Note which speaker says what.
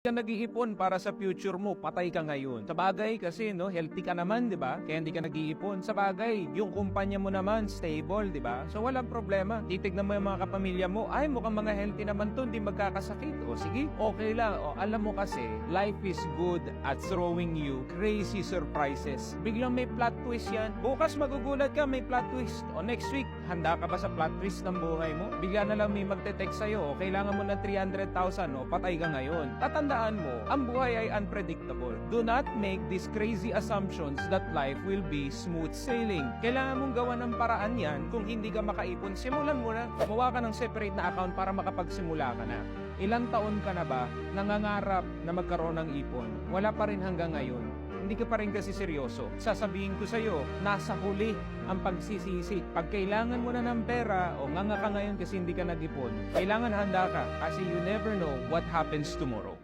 Speaker 1: ka nag-iipon para sa future mo, patay ka ngayon. Sa bagay kasi, no, healthy ka naman, di ba? Kaya hindi ka nag-iipon. Sa bagay, yung kumpanya mo naman, stable, di ba? So walang problema. Titignan mo yung mga kapamilya mo, ay mukhang mga healthy naman to, hindi magkakasakit. O sige, okay lang. O alam mo kasi, life is good at throwing you crazy surprises. Biglang may plot twist yan. Bukas magugulat ka, may plot twist. O next week, handa ka ba sa plot twist ng buhay mo? Bigla na lang may magte-text sa'yo, o kailangan mo na 300,000, o patay ka ngayon. Tatandaan mo, ang buhay ay unpredictable. Do not make these crazy assumptions that life will be smooth sailing. Kailangan mong gawa ng paraan yan kung hindi ka makaipon. Simulan mo na. Gumawa ka ng separate na account para makapagsimula ka na. Ilang taon ka na ba nangangarap na magkaroon ng ipon? Wala pa rin hanggang ngayon hindi ka pa rin kasi seryoso. Sasabihin ko sa'yo, nasa huli ang pagsisisi. Pag kailangan mo na ng pera o nga nga ka ngayon kasi hindi ka nag-ipon, kailangan handa ka kasi you never know what happens tomorrow.